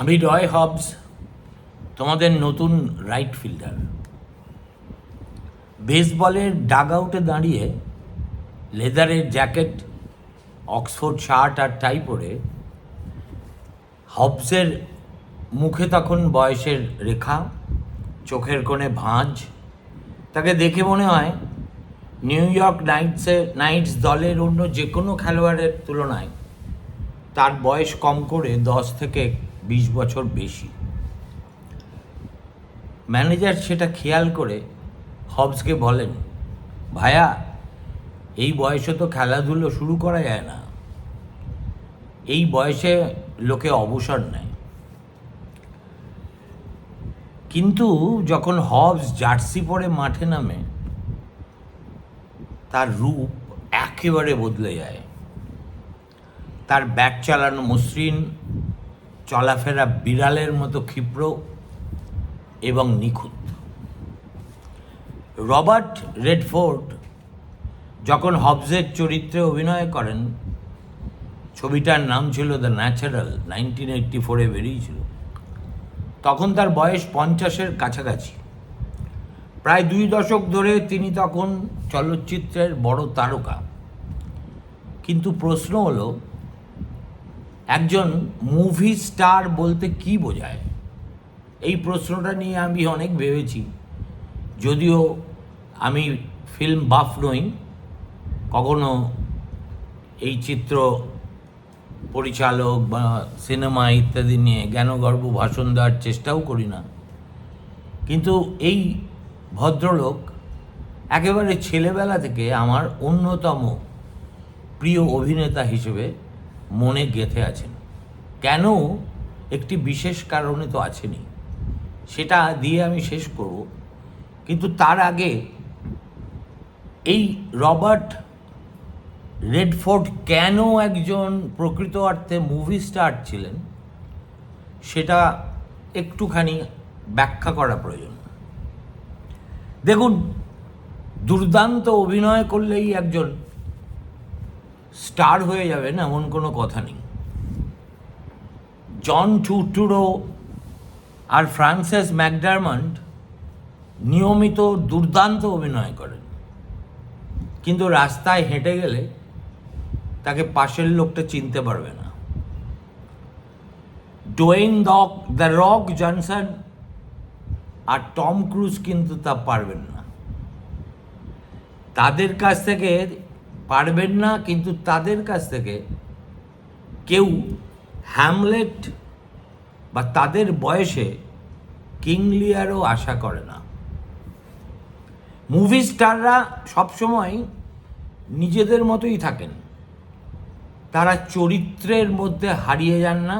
আমি রয় হবস, তোমাদের নতুন রাইট ফিল্ডার বেসবলের ডাগ আউটে দাঁড়িয়ে লেদারের জ্যাকেট অক্সফোর্ড শার্ট আর টাই পরে হবসের মুখে তখন বয়সের রেখা, চোখের কোণে ভাঁজ। তাকে দেখে মনে হয় নিউ ইয়র্ক নাইটসের নাইটস দলের অন্য যে কোনো খেলোয়াড়ের তুলনায় তার বয়স কম করে দশ থেকে বিশ বছর বেশি। ম্যানেজার সেটা খেয়াল করে হবসকে বলেন ভায়া এই বয়সে তো খেলাধুলো শুরু করা যায় না। এই বয়সে লোকে অবসর নেয়। কিন্তু যখন হবস জার্সি পরে মাঠে নামে, তার রূপ একেবারে বদলে যায়। তার ব্যাট চালানো মসৃণ চলাফেরা বিড়ালের মতো ক্ষিপ্র এবং নিখুঁত। রবার্ট রেডফোর্ড যখন হবসের চরিত্রে অভিনয় করেন, ছবিটার নাম ছিল দ্য ন্যাচারাল নাইনটিন এইটটি ফোরে বেরিয়েছিল। তখন তার বয়স পঞ্চাশের কাছাকাছি। প্রায় দুই দশক ধরে তিনি তখন চলচ্চিত্রের বড় তারকা। কিন্তু প্রশ্ন হলো একজন মুভি স্টার বলতে কি বোঝায়? এই প্রশ্নটা নিয়ে আমি অনেক ভেবেছি। যদিও আমি ফিল্ম বাফ নই, কখনো এই চিত্র পরিচালক বা সিনেমা ইত্যাদি নিয়ে জ্ঞানগর্ভ ভাষণ দেওয়ার চেষ্টাও করি না। কিন্তু এই ভদ্রলোক একেবারে ছেলেবেলা থেকে আমার অন্যতম প্রিয় অভিনেতা হিসেবে মনে গেঁথে আছেন। কেন একটি বিশেষ কারণে তো আছেনই। সেটা দিয়ে আমি শেষ করব। কিন্তু তার আগে এই রবার্ট রেডফোর্ড কেন একজন প্রকৃত অর্থে মুভি স্টার ছিলেন, সেটা একটুখানি ব্যাখ্যা করা প্রয়োজন। দেখুন, দুর্দান্ত অভিনয় করলেই একজন স্টার হয়ে যাবেন এমন কোনো কথা নেই। জন টুটুরো আর ফ্রান্সেস ম্যাকডারমন্ড নিয়মিত দুর্দান্ত অভিনয় করেন। কিন্তু রাস্তায় হেঁটে গেলে তাকে পাশের লোকটা চিনতে পারবে না। ডোয়েন ডক, দ্য রক জনসন আর টম ক্রুজ কিন্তু তা পারবেন না। তাদের কাছ থেকে পারবেন না, কিন্তু তাদের কাছ থেকে কেউ হ্যামলেট বা তাদের বয়সে কিংলিয়ারও আশা করে না। মুভি স্টাররা সবসময় নিজেদের মতোই থাকেন। তারা চরিত্রের মধ্যে হারিয়ে যান না,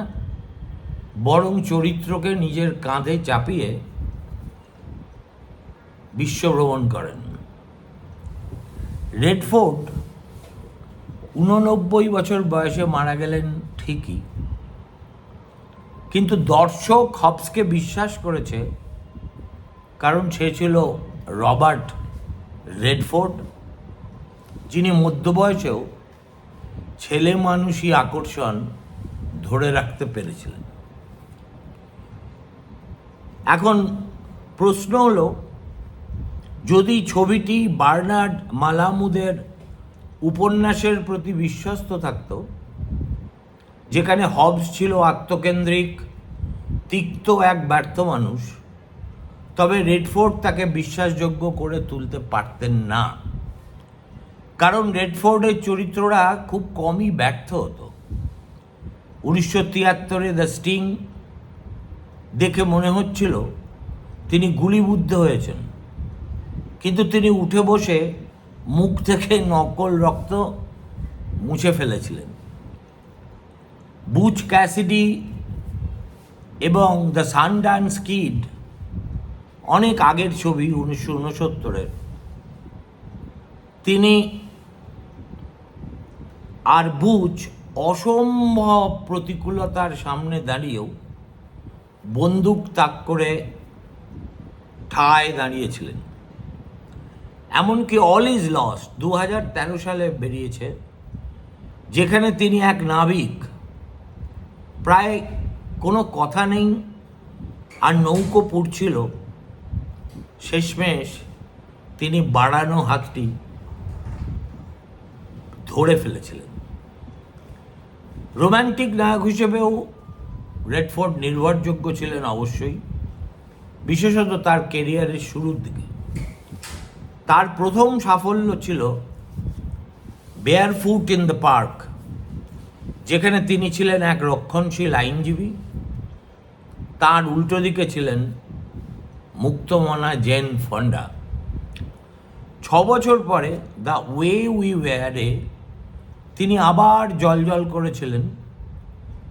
বরং চরিত্রকে নিজের কাঁধে চাপিয়ে বিশ্বভ্রমণ করেন। রেডফোর্ড উননব্বই বছর বয়সে মারা গেলেন ঠিকই। কিন্তু দর্শক হবসকে বিশ্বাস করেছে, কারণ সে ছিল রবার্ট রেডফোর্ড, যিনি মধ্যবয়সেও ছেলে মানুষই আকর্ষণ ধরে রাখতে পেরেছিলেন। এখন প্রশ্ন হলো, যদি ছবিটি বার্নার্ড মালামুদের উপন্যাসের প্রতি বিশ্বস্ত থাকত। যেখানে হবস ছিল আত্মকেন্দ্রিক, তিক্ত এক ব্যর্থ মানুষ। তবে রেডফোর্ড তাকে বিশ্বাসযোগ্য করে তুলতে পারতেন না। কারণ রেডফোর্ডের চরিত্ররা খুব কমই ব্যর্থ হতো। উনিশশো তিয়াত্তরে দ্য স্টিং দেখে মনে হচ্ছিল তিনি গুলিবুদ্ধ হয়েছেন। কিন্তু তিনি উঠে বসে মুখ থেকে নকল রক্ত মুছে ফেলেছিলেন। বুচ ক্যাসিডি এবং দ্য সানডান্স কিড, অনেক আগের ছবি, উনিশশো উনসত্তরের তিনি আর বুচ অসম্ভব প্রতিকূলতার সামনে দাঁড়িয়েও বন্দুক তাক করে ঠায় দাঁড়িয়েছিলেন। এমনকি অল ইজ লস দু হাজার তেরো সালে বেরিয়েছে, যেখানে তিনি এক নাবিক। প্রায় কোনো কথা নেই, আর নৌকো পুড়ছিল। শেষমেশ তিনি বাড়ানো হাতটি ধরে ফেলেছিলেন। রোম্যান্টিক নায়ক হিসেবেও রেডফোর্ড নির্ভরযোগ্য ছিলেন অবশ্যই, বিশেষত তার কেরিয়ারের শুরুর দিকে। তার প্রথম সাফল্য ছিল barefoot in the park যেখানে তিনি ছিলেন এক রক্ষণশীল আইনজীবী। তার উল্টো দিকে ছিলেন মুক্তমনা জেন ফন্ডা। ছ বছর পরে দ্য ওয়ে উই ওয়ারে তিনি আবার জলজল করেছিলেন,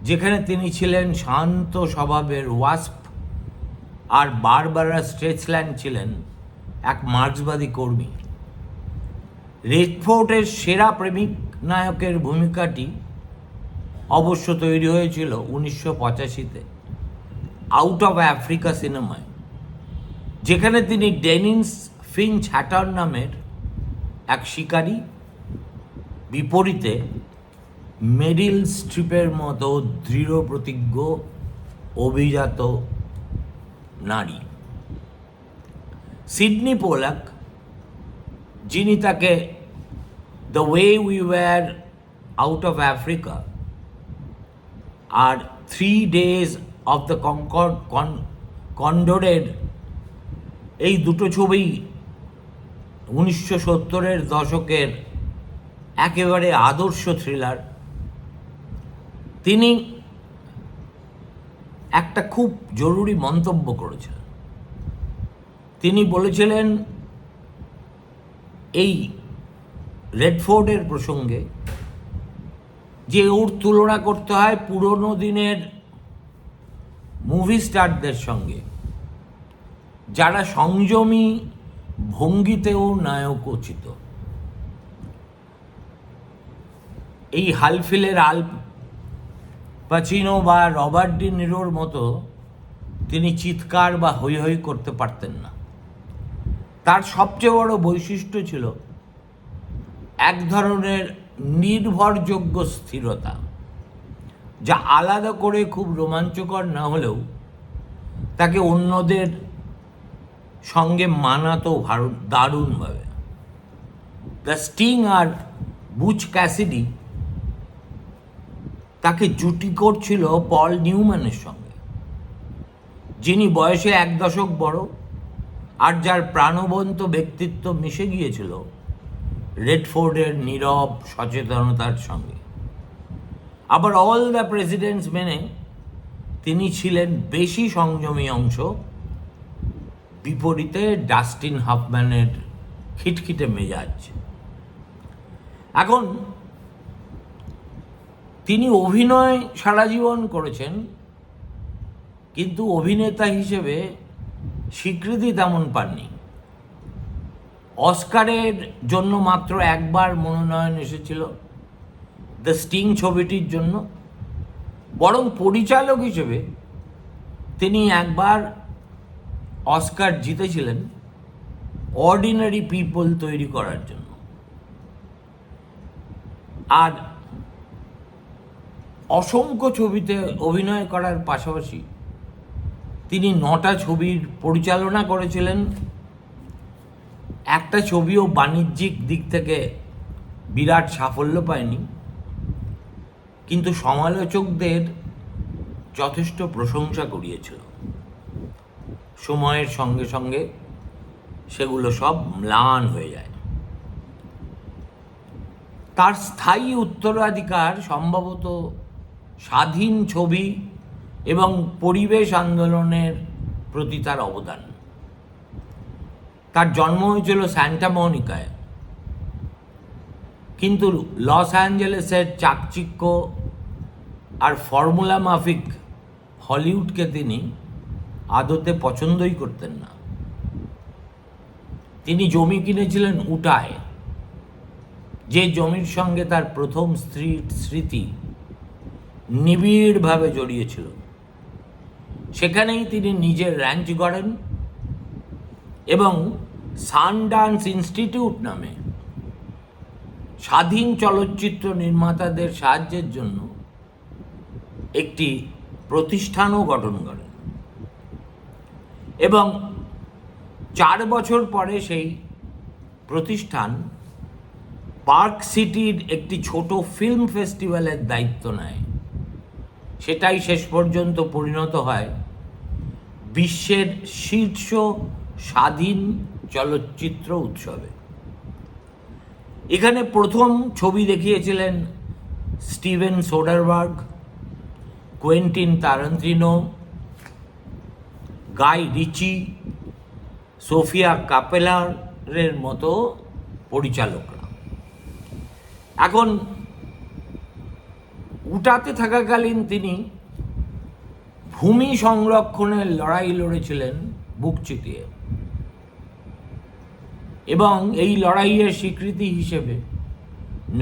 যেখানে তিনি ছিলেন শান্ত স্বভাবের ওয়াস্প আর বারবারা স্ট্রেচল্যান্ড ছিলেন। এক মার্ক্সবাদী কর্মী। রেডফোর্টের সেরা প্রেমিক নায়কের ভূমিকাটি অবশ্য তৈরি হয়েছিল উনিশশো পঁচাশিতে, আউট অফ আফ্রিকা সিনেমায়, যেখানে তিনি ডেনিন্স ফিঞ্চ হ্যাটার নামের এক শিকারী, বিপরীতে মেরিল স্ট্রিপের মতো দৃঢ় প্রতিজ্ঞ অভিজাত নারী। সিডনি পোলাক যিনি তাকে the way we were out of Africa R three days of the concord con কন্ডোরের এই দুটো ছবি উনিশশো সত্তরের দশকের একেবারে আদর্শ থ্রিলার তিনি একটা খুব জরুরি মন্তব্য করেছিলেন তিনি বলেছিলেন, এই রেডফোর্ডের প্রসঙ্গে যে ওর তুলনা করতে হয় পুরনো দিনের মুভি স্টারদের সঙ্গে, যারা সংযমী ভঙ্গিতেও নায়ক নায়কোচিত। এই হালফিলের আল পাচিনো বা রবার্ট ডি নিরোর মতো তিনি চিৎকার বা হৈ হৈ করতে পারতেন না। তার সবচেয়ে বড় বৈশিষ্ট্য ছিল এক ধরনের নির্ভরযোগ্য স্থিরতা, যা আলাদা করে খুব রোমাঞ্চকর না হলেও তাকে অন্যদের সঙ্গে মানাতো দারুণভাবে। দ্য স্টিং আর বুচ ক্যাসিডি তাকে জুটি করছিল পল নিউম্যানের সঙ্গে, যিনি বয়সে এক দশক বড়। আর যার প্রাণবন্ত ব্যক্তিত্ব মিশে গিয়েছিল রেডফোর্ডের নীরব সচেতনতার সঙ্গে। আবার অল দ্য প্রেসিডেন্টস মেনে তিনি ছিলেন বেশি সংযমী অংশ। বিপরীতে ডাস্টিন হাফম্যানের খিটখিটে মেজাজ। এখন তিনি অভিনয় সারা জীবন করেছেন, কিন্তু অভিনেতা হিসেবে স্বীকৃতি তেমন পাননি। অস্কারের জন্য মাত্র একবার মনোনয়ন এসেছিল দ্য স্টিং ছবিটির জন্য। বরং পরিচালক হিসেবে তিনি একবার অস্কার জিতেছিলেন অর্ডিনারি পিপল তৈরি করার জন্য। আর অসংখ্য ছবিতে অভিনয় করার পাশাপাশি তিনি নটা ছবির পরিচালনা করেছিলেন। একটা ছবিও বাণিজ্যিক দিক থেকে বিরাট সাফল্য পায়নি। কিন্তু সমালোচকদের যথেষ্ট প্রশংসা করিয়েছিল। সময়ের সঙ্গে সঙ্গে সেগুলো সব ম্লান হয়ে যায়। তার স্থায়ী উত্তরাধিকার সম্ভবত স্বাধীন ছবি এবং পরিবেশ আন্দোলনের প্রতি তার অবদান। তার জন্ম হয়েছিল স্যান্টা মনিকায়। কিন্তু লস অ্যাঞ্জেলেসের চাকচিক্য আর ফর্মুলা মাফিক হলিউডকে তিনি আদতে পছন্দই করতেন না। তিনি জমি কিনেছিলেন উটায়, যে জমির সঙ্গে তার প্রথম স্ত্রীর স্মৃতি নিবিড়ভাবে জড়িয়েছিল সেখানেই তিনি নিজের র্যাঞ্চ গড়েন এবং সানডান্স ইনস্টিটিউট নামে স্বাধীন চলচ্চিত্র নির্মাতাদের সাহায্যের জন্য একটি প্রতিষ্ঠানও গঠন করেন। এবং চার বছর পরে সেই প্রতিষ্ঠান পার্ক সিটির একটি ছোট ফিল্ম ফেস্টিভ্যালের দায়িত্ব নেয়। সেটাই শেষ পর্যন্ত পরিণত হয় বিশ্বের শীর্ষ স্বাধীন চলচ্চিত্র উৎসবে। এখানে প্রথম ছবি দেখিয়েছিলেন Steven Soderbergh, Quentin Tarantino, Guy Ritchie, Sofia কাপেলারের মতো পরিচালকরা। এখন উটাতে থাকাকালীন তিনি ভূমি সংরক্ষণের লড়াই লড়েছিলেন বুক চিতিয়ে। এবং এই লড়াইয়ের স্বীকৃতি হিসেবে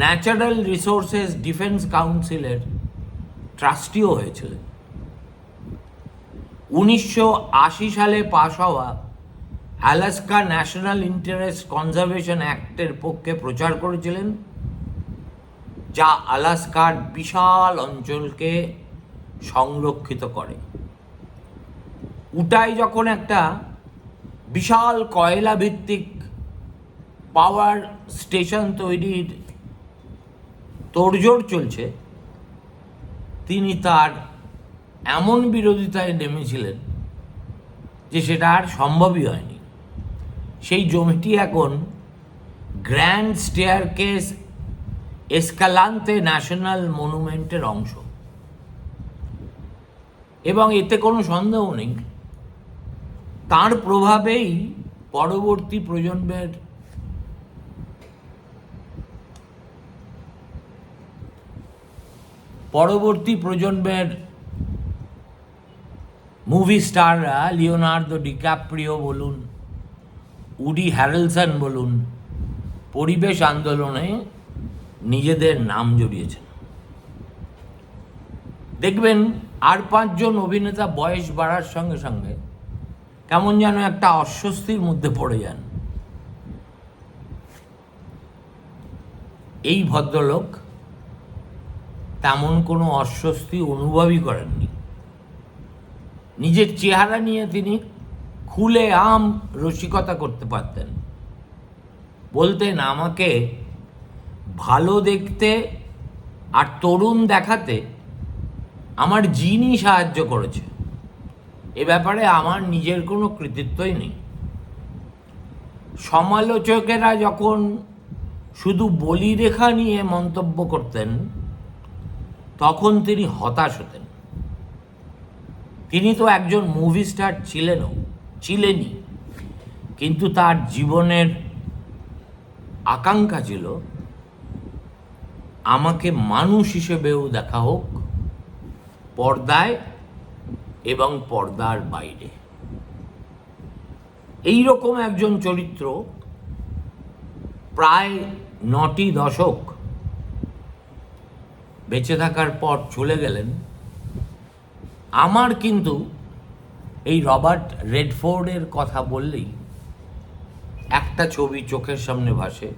ন্যাচারাল রিসোর্সেস ডিফেন্স কাউন্সিলের ট্রাস্টিও হয়েছিলেন। উনিশশো আশি সালে পাশ হওয়া অ্যালাস্কা ন্যাশনাল ইন্টারেস্ট কনজারভেশন অ্যাক্টের পক্ষে প্রচার করেছিলেন, যা আলাস্কার বিশাল অঞ্চলকে সংরক্ষিত করে। উটাই যখন একটা বিশাল কয়লা ভিত্তিক পাওয়ার স্টেশন তৈরির তোড়জোড় চলছে, তিনি তার এমন বিরোধিতায় নেমেছিলেন যে সেটা আর সম্ভবই হয়নি। সেই জমিটি এখন Grand Staircase Escalante National মনুমেন্টের অংশ। এবং এতে কোনো সন্দেহ নেই। তার প্রভাবেই পরবর্তী প্রজন্মের পরবর্তী প্রজন্মের মুভি স্টাররা লিওনার্দো ডিক্যাপ্রিও বলুন, উডি হ্যারেলসন বলুন, পরিবেশ আন্দোলনে নিজেদের নাম জড়িয়েছেন। দেখবেন আর পাঁচজন অভিনেতা বয়স বাড়ার সঙ্গে সঙ্গে কেমন যেন একটা অস্বস্তির মধ্যে পড়ে যান। এই ভদ্রলোক তেমন কোনো অস্বস্তি অনুভবই করেননি। নিজের চেহারা নিয়ে তিনি খুলে আম রসিকতা করতে পারতেন। বলতেন, আমাকে ভালো দেখতে আর তরুণ দেখাতে আমার জিনই সাহায্য করেছে। এ ব্যাপারে আমার নিজের কোনো কৃতিত্বই নেই। সমালোচকেরা যখন শুধু বলিরেখা নিয়ে মন্তব্য করতেন, তখন তিনি হতাশ হতেন। তিনি তো একজন মুভি স্টার ছিলেনও, ছিলেনই। কিন্তু তার জীবনের আকাঙ্ক্ষা ছিল, আমাকে মানুষ হিসেবেও দেখা হোক পর্দায় এবং পর্দার বাইরে। এই রকম একজন চরিত্র প্রায় নটি দশক বেঁচে থাকার পর চলে গেলেন। আমার কিন্তু এই রবার্ট রেডফোর্ডের কথা বললেই একটা ছবি চোখের সামনে ভাসে,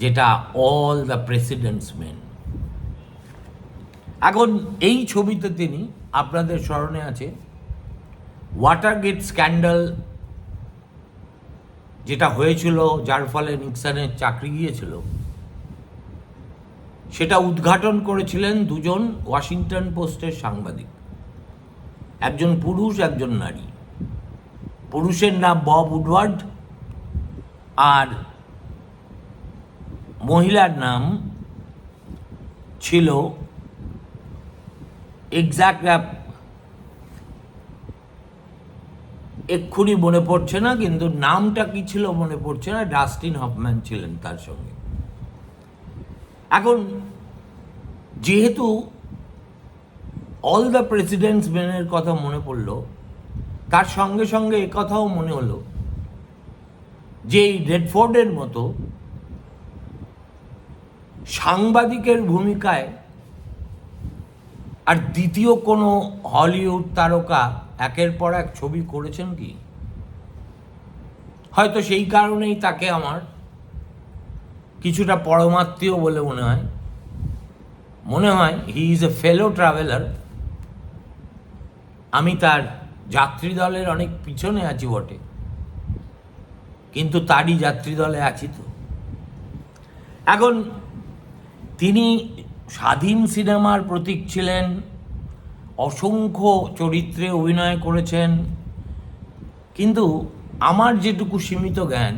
যেটা অল দ্য প্রেসিডেন্টস মেন এখন এই ছবিতে তিনি আপনাদের স্মরণে আছে ওয়াটারগেট স্ক্যান্ডাল যেটা হয়েছিল, যার ফলে নিক্সনের চাকরি গিয়েছিল। সেটা উদ্ঘাটন করেছিলেন দুজন ওয়াশিংটন পোস্টের সাংবাদিক। একজন পুরুষ, একজন নারী। পুরুষের নাম বব উডওয়ার্ড আর মহিলার নাম ছিল এক্সাক্ট এক্ষুনি মনে পড়ছে না, কিন্তু নামটা কি ছিল মনে পড়ছে না ডাস্টিন হফম্যান ছিলেন তার সঙ্গে। এখন, যেহেতু অল দ্য প্রেসিডেন্টস মেনের কথা মনে পড়ল, তার সঙ্গে সঙ্গে কথাও মনে হলো যে এই রেডফোর্ডের মতো সাংবাদিকের ভূমিকায় আর দ্বিতীয় কোনো হলিউড তারকা একের পর এক ছবি করেছেন কি? হয়তো সেই কারণেই তাকে আমার কিছুটা পরমাত্মীয় বলে মনে হয়। মনে হয় he is a fellow traveller আমি তার যাত্রী দলের অনেক পিছনে আছি বটে। কিন্তু তারই যাত্রী দলে আছি তো। এখন তিনি স্বাধীন সিনেমার প্রতীক ছিলেন, অসংখ্য চরিত্রে অভিনয় করেছেন। কিন্তু আমার যেটুকু সীমিত জ্ঞান,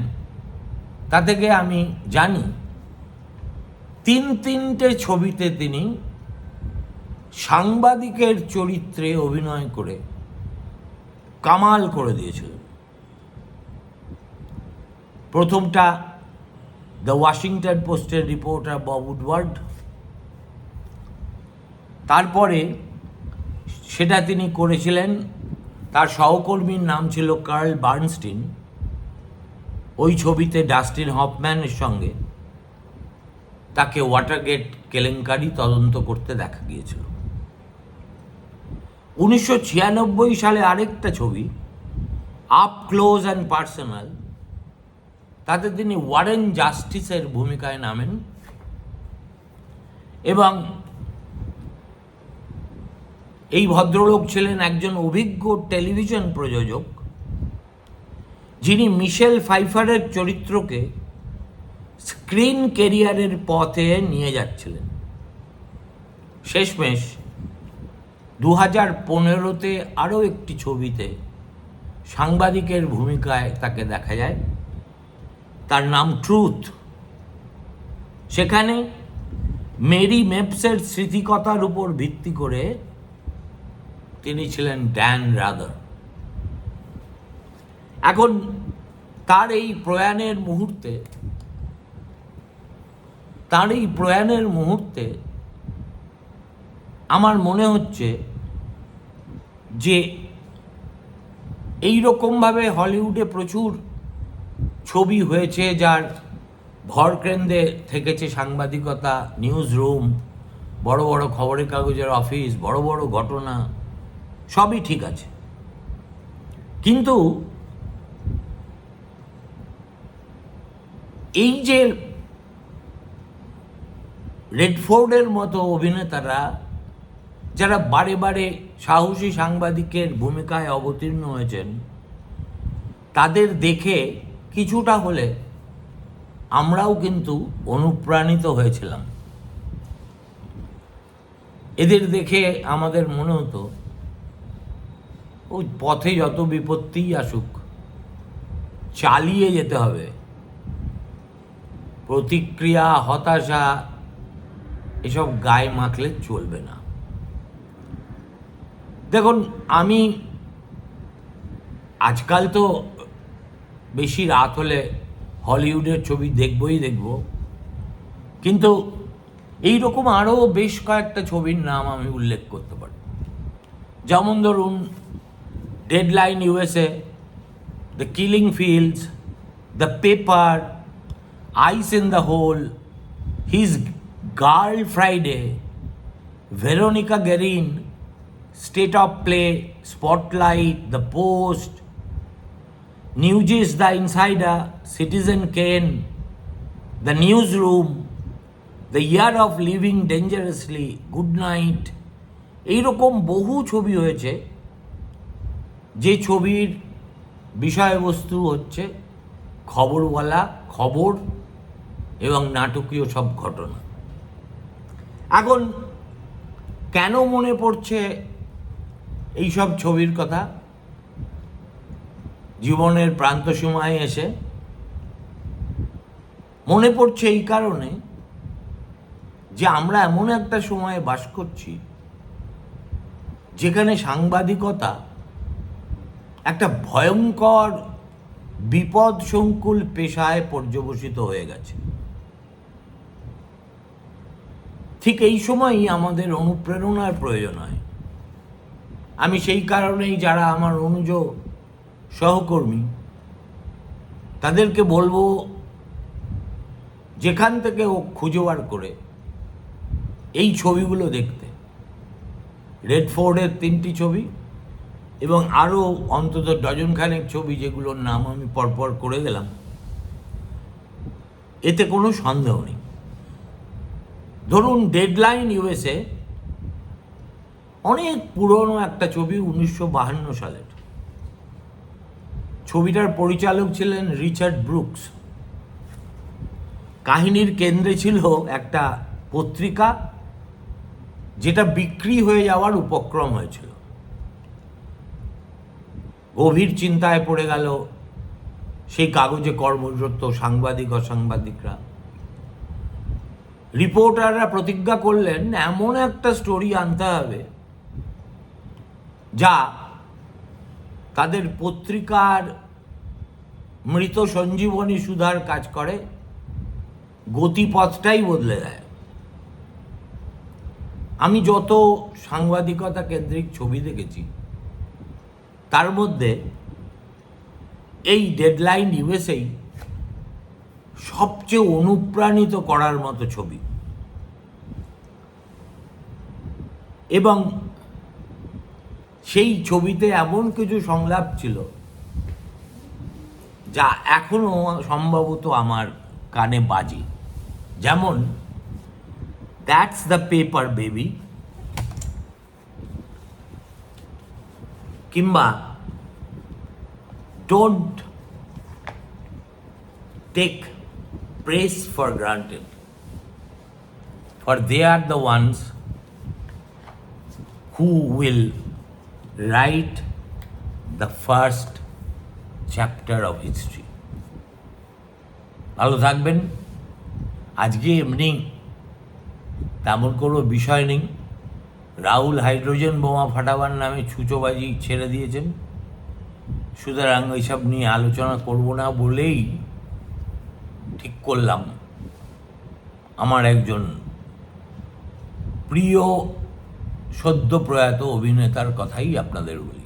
তা থেকে আমি জানি, তিন তিনটে ছবিতে তিনি সাংবাদিকের চরিত্রে অভিনয় করে কামাল করে দিয়েছিলেন। প্রথমটা দ্য ওয়াশিংটন পোস্টের রিপোর্টার বব উডওয়ার্ড তারপরে সেটা তিনি করেছিলেন, তার সহকর্মীর নাম ছিল কার্ল বার্নস্টিন। ওই ছবিতে ডাস্টিন হফম্যানের সঙ্গে তাকে ওয়াটারগেট কেলেঙ্কারি তদন্ত করতে দেখা গিয়েছিল। উনিশশো ছিয়ানব্বই সালে আরেকটা ছবি, আপ ক্লোজ অ্যান্ড পার্সোনাল, তাতে তিনি ওয়ারেন জাস্টিসের ভূমিকায় নামেন এবং এই ভদ্রলোক ছিলেন একজন অভিজ্ঞ টেলিভিশন প্রযোজক, যিনি মিশেল ফাইফারের চরিত্রকে স্ক্রিন কেরিয়ারের পথে নিয়ে যাচ্ছিলেন। শেষমেশ দু হাজার পনেরোতে আরও একটি ছবিতে সাংবাদিকের ভূমিকায় তাকে দেখা যায়। তার নাম ট্রুথ। সেখানে মেরি মেপসের স্মৃতিকতার উপর ভিত্তি করে তিনি ছিলেন ড্যান রাদার এখন তার এই প্রয়াণের মুহূর্তে, তার এই প্রয়াণের মুহূর্তে আমার মনে হচ্ছে যে এই রকমভাবে হলিউডে প্রচুর ছবি হয়েছে যার ভরকেন্দ্রে থেকেছে সাংবাদিকতা নিউজ রুম বড় বড় খবরের কাগজের অফিস, বড় বড় ঘটনা সবই ঠিক আছে। কিন্তু এই যে রেডফোর্ডের মতো অভিনেতারা, যারা বারে বারে সাহসী সাংবাদিকের ভূমিকায় অবতীর্ণ হয়েছেন, তাদের দেখে কিছুটা হলে আমরাও কিন্তু অনুপ্রাণিত হয়েছিলাম। এদের দেখে আমাদের মনে হতো ওই পথে যত বিপত্তিই আসুক, চালিয়ে যেতে হবে। প্রতিক্রিয়া, হতাশা, এসব গায়ে মাখলে চলবে না। দেখুন, আমি আজকাল তো বেশি রাত হলে হলিউডের ছবি দেখবই দেখব। কিন্তু এই রকম আরও বেশ কয়েকটা ছবির নাম আমি উল্লেখ করতে পারি। যেমন ধরুন deadline USA the killing fields the paper ace in the hole his girl Friday Veronica Guerin state of play spotlight the post newsies the insider citizen Kane the news the year of living dangerously good night এইরকম বহু ছবি হয়েছে। যে ছবির বিষয়বস্তু হচ্ছে খবরওয়ালা, খবর এবং নাটকীয় সব ঘটনা। এখন কেন মনে পড়ছে এইসব ছবির কথা? জীবনের প্রান্ত সময়ে এসে মনে পড়ছে এই কারণে যে আমরা এমন একটা সময়ে বাস করছি যেখানে সাংবাদিকতা একটা ভয়ঙ্কর বিপদ সংকুল পেশায় পর্যবসিত হয়ে গেছে। ঠিক এই সময়ই আমাদের অনুপ্রেরণার প্রয়োজন হয়। আমি সেই কারণেই যারা আমার অনুজ সহকর্মী, তাদেরকে বলব, যেখান থেকে ও খুঁজে বার করে, এই ছবিগুলো দেখতে। রেড ফোর্ডের তিনটি ছবি এবং আরও অন্তত ডজনখানেক ছবি যেগুলোর নাম আমি পরপর করে গেলাম, এতে কোনো সন্দেহ নেই। ধরুন ডেডলাইন ইউএসএ অনেক পুরনো একটা ছবি উনিশশো বাহান্ন সালের। ছবিটার পরিচালক ছিলেন রিচার্ড ব্রুকস। কাহিনীর কেন্দ্রে ছিল একটা পত্রিকা, যেটা বিক্রি হয়ে যাওয়ার উপক্রম হয়েছিল। গভীর চিন্তায় পড়ে গেল সেই কাগজে কর্মরত সাংবাদিক, অসাংবাদিকরা। রিপোর্টাররা প্রতিজ্ঞা করলেন, এমন একটা স্টোরি আনতে হবে যা তাদের পত্রিকার মৃত সঞ্জীবনী সুধার কাজ করে, গতিপথটাই বদলে দেয়। আমি যত সাংবাদিকতা কেন্দ্রিক ছবি দেখেছি তার মধ্যে এই ডেডলাইন ইউএসএই সবচেয়ে অনুপ্রাণিত করার মতো ছবি। এবং সেই ছবিতে এমন কিছু সংলাপ ছিল যা এখনও সম্ভবত আমার কানে বাজে। যেমন দ্যাটস দ্য পেপার বেবি কিংবা don't take press for granted for they are the ones who will write the first chapter of history. ভালো থাকবেন আজকে এমনি তেমন কোনো বিষয় নেই রাহুল হাইড্রোজেন বোমা ফাটাবার নামে ছুচোবাজি ছেড়ে দিয়েছেন। সুতরাং এইসব নিয়ে আলোচনা করব না বলেই ঠিক করলাম। আমার একজন প্রিয় সদ্য প্রয়াত অভিনেতার কথাই আপনাদের বলি।